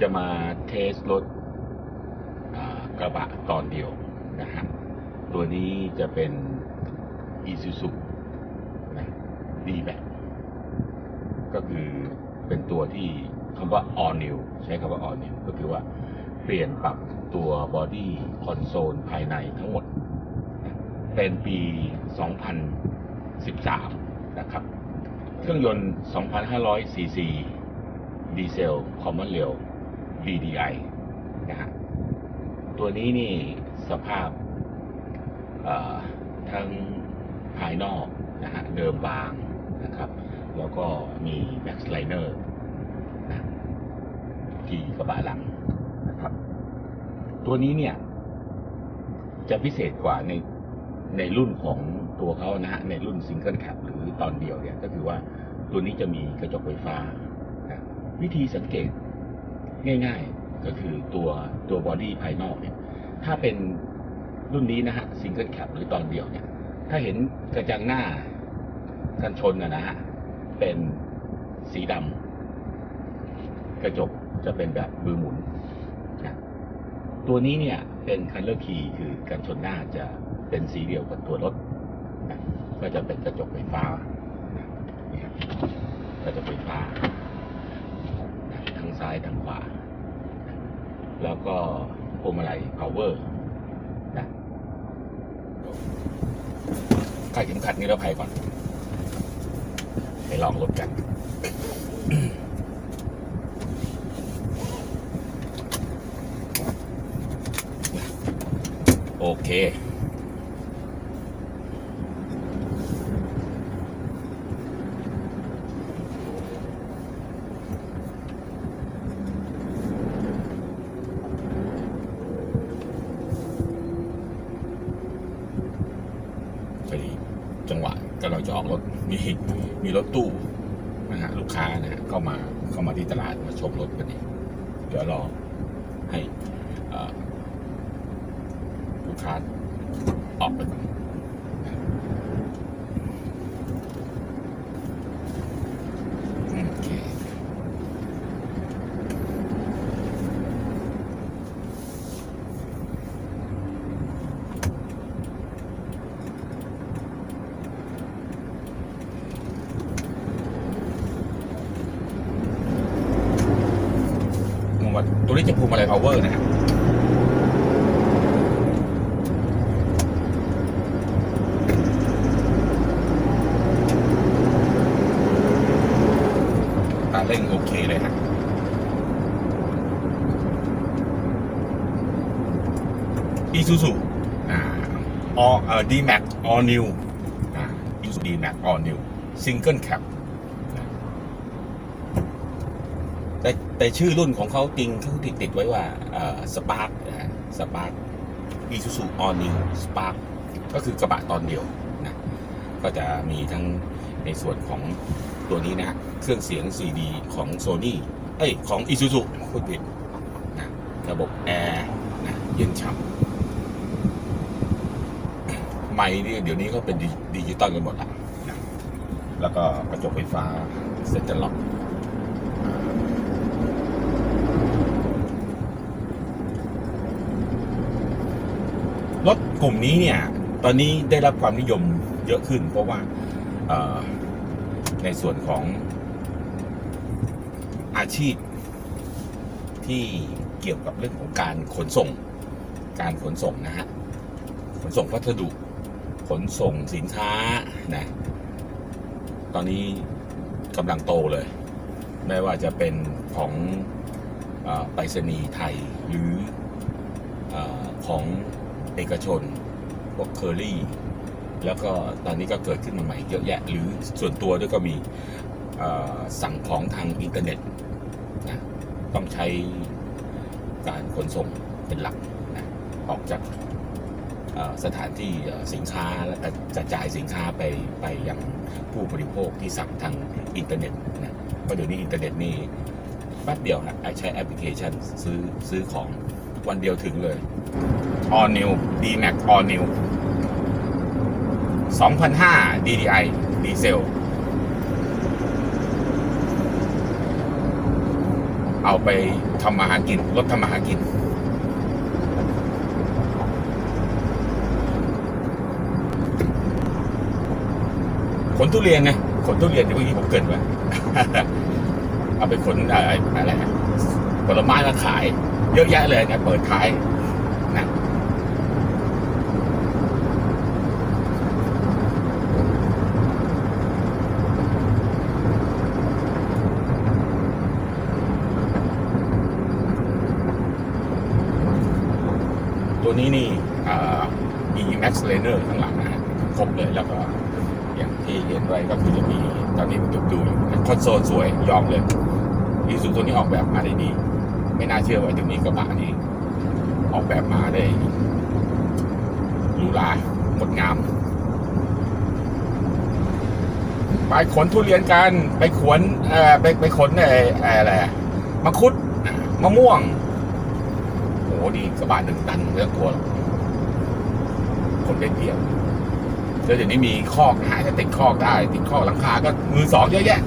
จะมาเทสรถกระบะตอนเดียวนะฮะตัวนี้จะเป็น Isuzu นะ d m a x ก็คือเป็นตัวที่คำว่า all new ใช้คำว่า all new ก็คือว่าเปลี่ยนปรับตัว body console ภายในทั้งหมด เป็นปี 2013 นะครับ เครื่องยนต์ 2,500ซีซี ดีเซล common rail DDI นะฮะตัวนี้นี่สภาพทั้งภายนอกนะฮะเดิมบางนะครับ แล้วก็มีแบ็กสไลเนอร์นะที่กระบะหลังนะครับ ตัวนี้เนี่ย จะพิเศษกว่าในในรุ่นของตัวเขานะฮะในรุ่นซิงเกิลแคปหรือตอนเดียวเนี่ย ก็คือว่าตัวนี้จะมีกระจกไฟฟ้า วิธีสังเกตง่ายๆ ก็คือตัวตัวบอดี้ภายนอกเนี่ย ถ้าเป็นรุ่นนี้นะฮะซิงเกิลแคปหรือตอนเดียวเนี่ย ถ้าเห็นกระจังหน้ากันชนนะนะฮะ เป็นสีดำกระจกจะเป็นแบบมือหมุนนะตัวนี้เนี่ยเป็นคันเลอร์คีคือกันชนหน้าจะเป็นสีเดียวกับตัวรถนะก็จะเป็นกระจกไฟฟ้านะนี่ครับกระจกไฟฟ้า ซ้ายทั้งขวา แล้วก็พวงมาลัย power นะใส่เข็มขัดนิรภัยก่อน ไปลองรถกัน โอเค พอดีจังหวะกำลังจะออกรถมี มีรถตู้นะฮะลูกค้านะฮะเข้ามาเข้ามาที่ตลาดมาชมรถพอดีเดี๋ยวรอให้ลูกค้าออกไปก่อนโอเค พวงมาตัว พาวเวอร์นะครับตาเร่งโอเคเลยครับอีซูซูออเอ่อดีแม็กออนิวอ่าอีซูดีแม็กออนิวซิงเกิลแคป แต่ชื่อรุ่นของเขาจริงเขาติดติดไว้ว่าสปาร์คสปาร์คอีซูซูออนิวสปาร์คก็คือกระบะตอนเดียวนะก็จะมีทั้งในส่วนของตัวนี้นะ เครื่องเสียง CD ของ Sony เอ้ย ของ Isuzu พูดผิดนะระบบแอร์นะเย็นฉ่ำไมค์นี่เดี๋ยวนี้ก็เป็นดิจิตอลกันหมดแล้วนะแล้วก็กระจกไฟฟ้าเซ็นเตอร์ล็อก รถกลุ่มนี้เนี่ย ตอนนี้ได้รับความนิยมเยอะขึ้น เพราะว่าในส่วนของอาชีพที่เกี่ยวกับเรื่องของการขนส่ง การขนส่งนะฮะ ขนส่งพัสดุ ขนส่งสินค้านะ ตอนนี้กำลังโตเลย ไม่ว่าจะเป็นของอไปรษณีย์ไทยหรืออของ เอกชนพวกเคอรี่ แล้วก็ตอนนี้ก็เกิดขึ้นมาใหม่เยอะแยะ หรือส่วนตัวด้วยก็มีสั่งของทางอินเทอร์เน็ตนะต้องใช้การขนส่งเป็นหลักนะออกจากสถานที่สินค้าแล้วก็จะจ่ายสินค้าไปไปยังผู้บริโภคที่สั่งทางอินเทอร์เน็ตนะเพราะเดี๋ยวนี้อินเทอร์เน็ตนี่แป๊บเดียวนะใช้แอปพลิเคชันซื้อซื้อของวันเดียวถึงเลย All New D Max All New 2005 DDI ดีเซล เอาไปทำมาหากินรถทำมาหากิน ขนทุเรียนไงขนทุเรียนที่เมื่อกี้ผมเกินไว้เอาไปขนอะไรอะไรผลไม้มาขาย เยอะแยะเลยเนี่ยเปิดขายนะ ตัวนี้นี่มี Max Laner ข้างหลังนะครบเลยแล้วก็อย่างที่เห็นไว้ก็คือจะมีตอนนี้ผมดูอยู่คอนโซลสวยยอมเลยอีซูตัวนี้ออกแบบมาได้ดี ไม่น่าเชื่อว่าถึงนี้กระบะนี้ ออกแบบมาได้หรูหรางดงามไปขนทุเรียนกัน ไปขวนไปไปขนอ้ไอ้อะไรอะคุดมะม่วง ดีกระบะหนึ่งตันไม่ต้องกลัวหรอกคนได้เปรียบแล้วเดี๋ยวนี้มีคอกหาจะติดคอกได้ ติดคอกหลังคาก็มือสองเยอะแยะ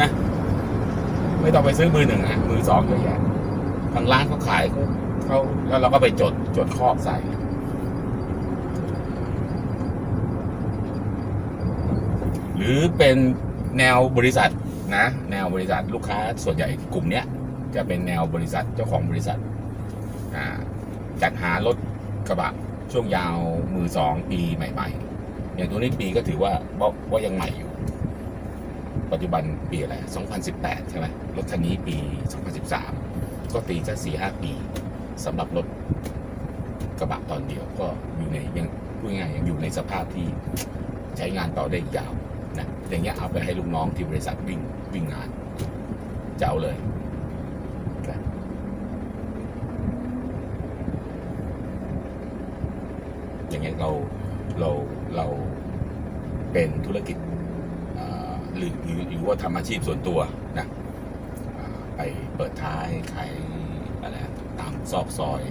นะ ไม่ต้องไปซื้อมือหนึ่งอะมือสองเยอะแยะทางร้านเขาขายเขาแล้วเราก็ไปจดจดคอกใส่หรือเป็นแนวบริษัทนะ แนวบริษัทลูกค้าส่วนใหญ่กลุ่มเนี้ยจะเป็นแนวบริษัทเจ้าของบริษัท จัดหารถกระบะช่วงยาวมือสองปีใหม่ ๆ อย่างตัวนี้ปีก็ถือว่าว่าว่ายังใหม่อยู่ ปัจจุบันปีอะไร 2018 ใช่ไหมรถคันนี้ปี 2013 ก็ตีจะ4 5ปีสำหรับรถกระบะตอนเดียวก็อยู่ในยังพูดง่ายยังอยู่ในสภาพที่ใช้งานต่อได้ยาวนะอย่างเงี้ยเอาไปให้ลูกน้องที่บริษัทวิ่งวิ่งงานเจ้าเลยนะ อย่างเงี้ยเราเราเราเป็นธุรกิจหรือหรือว่าทำอาชีพส่วนตัวนะไปเปิดท้ายขายอะไรตามซอกซอย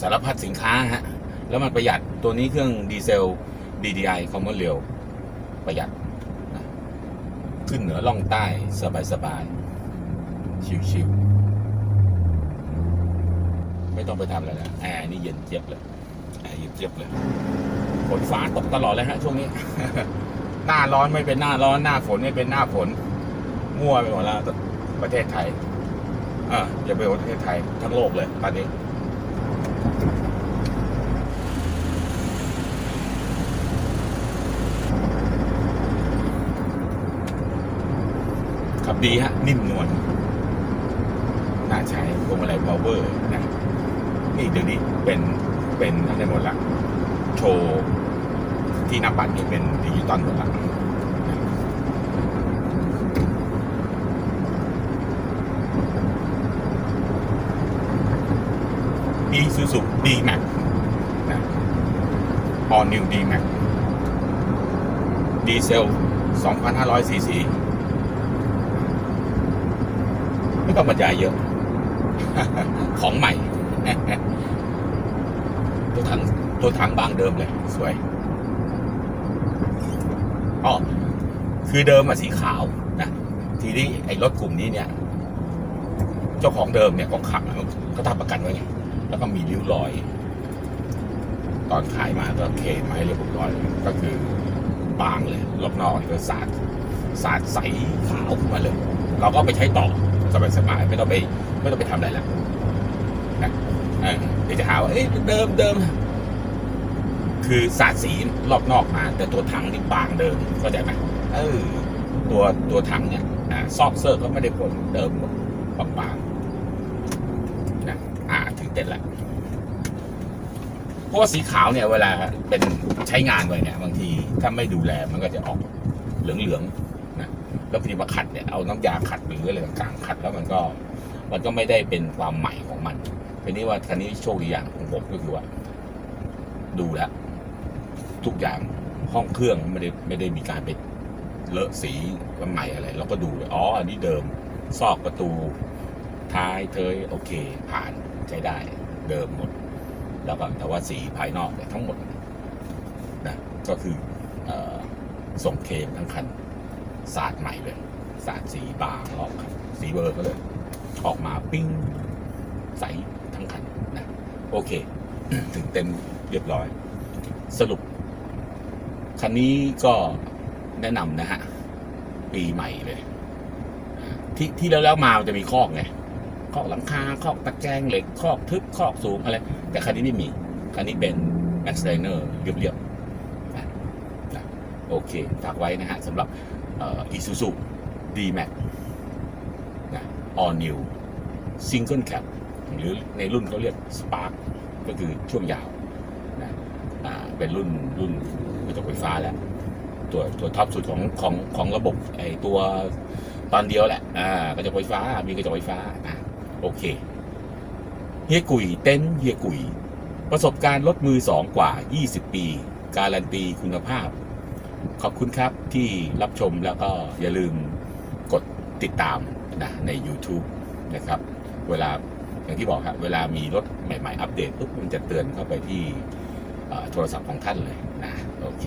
สารพัดสินค้าฮะแล้วมันประหยัดตัวนี้เครื่องดีเซล DDI คอมมอนเร็วประหยัดนะขึ้นเหนือล่องใต้สบายสบายๆชิวๆไม่ต้องไปทำอะไรนะแอร์นี่เย็นเจี๊ยบเลย เจี๊ยบเลยฝนฟ้าตกตลอดเลยฮะช่วงนี้ หน้าร้อนไม่เป็นหน้าร้อนหน้าฝนไม่เป็นหน้าฝน มั่วไปหมดแล้วประเทศไทยอ่าอย่าไปประเทศไทยทั้งโลกเลยตอนนี้ขับดีฮะ นิ่มนวลน่าใช้พวงมาลัยพาวเวอร์นะนี่เดี๋ยวนี้เป็น เป็นอะไรหมดละโชว์ที่น้าปัดนี่เป็นดิจิตอลหมดละอีซูซูดีแม็กนะออนิวดีแม็กดีเซล 2,500ซีซีไม่ต้องบรรยายเยอะ ของใหม่ ตัวถัง ตัวถังบางเดิมเลย สวยอ๋อคือเดิมอะสีขาวนะทีนี้ไอ้รถกลุ่มนี้เนี่ย เจ้าของเดิมเนี่ยก็ขับก็ทำประกันไว้ไงแล้วก็มีริ้วรอย ตอนขายมาก็เคมาให้เรียบร้อยก็คือบางเลยรอบนอกก็สาดสาดใสขาวขึ้นมาเลย เราก็ไปใช้ต่อสบายๆไม่ต้องไป ไม่ต้องไปทำอะไรแล้วนะเออเดี๋ยวจะหาว่าเอ้ยเดิมเดิม คือสาดสีรอบนอกมา แต่ตัวถังนี่บางเดิมเข้าใจไหมเออตัวตัวถังเนี่ยซอกเซอร์ก็ไม่ได้ผลเดิมหมดบางนะอ่าถึงเต้นละเพราะว่าสีขาวเนี่ยเวลาเป็นใช้งานไปเนี่ยบางทีถ้าไม่ดูแลมันก็จะออกเหลืองๆนะแล้วพอดีมาขัดเนี่ยเอาน้ำยาขัดหรืออะไรต่างๆขัดแล้วมันก็มันก็ไม่ได้เป็นความใหม่ของมันทีนี้ว่าคันนี้โชคดีอย่างของผมก็คือว่า ดูแล้ว ทุกอย่างห้องเครื่องไม่ได้ไม่ได้มีการไปเลอะสีกันใหม่อะไรเราก็ดูเลยอ๋อ อันนี้เดิมซอกประตูท้ายเทยโอเค ผ่านใช้ได้เดิมหมด แล้วก็แต่ว่าสีภายนอกเนี่ยทั้งหมดนะก็คืออส่งเคมทั้งคันสาดใหม่เลยสาดสีบางรอบคันสีเบอร์ก็เลย ออกมาปิ้งใสทั้งคันนะโอเค ถึงเต็มเรียบร้อย สรุป คันนี้ก็แนะนำนะฮะ ปีใหม่เลย ที่ที่แล้วแล้วมามันจะมีคอกไงคอกหลังคาคอกตะแกรงเหล็กคอกทึบคอกสูงอะไร แต่คันนี้ไม่มี คันนี้เป็น Max l i n e r เรียบๆนะนะโอเคฝากไว้นะฮะสำหรับอ่อ Isuzu D-Max นะ All New Single Cab หรือในรุ่นเขาเรียก Spark ก็คือช่วงยาวนะเป็นรุ่นรุ่น ระจกไฟฟ้าแล้วตัวตัวท็อปสุดของของของระบบไอตัวตอนเดียวแหละอ่ากระจกไฟฟ้ามีกระจกไฟฟ้าอะโอเคเฮียกุยเต้นเฮียกุย ประสบการณ์รถมือสองกว่า 20 ปี การันตีคุณภาพ ขอบคุณครับที่รับชมแล้วก็อย่าลืมกดติดตามนะใน YouTube นะครับ เวลาอย่างที่บอกครับเวลามีรถใหม่ ๆ อัปเดตปุ๊บมันจะเตือนเข้าไปที่โทรศัพท์ของท่านเลยนะโอเค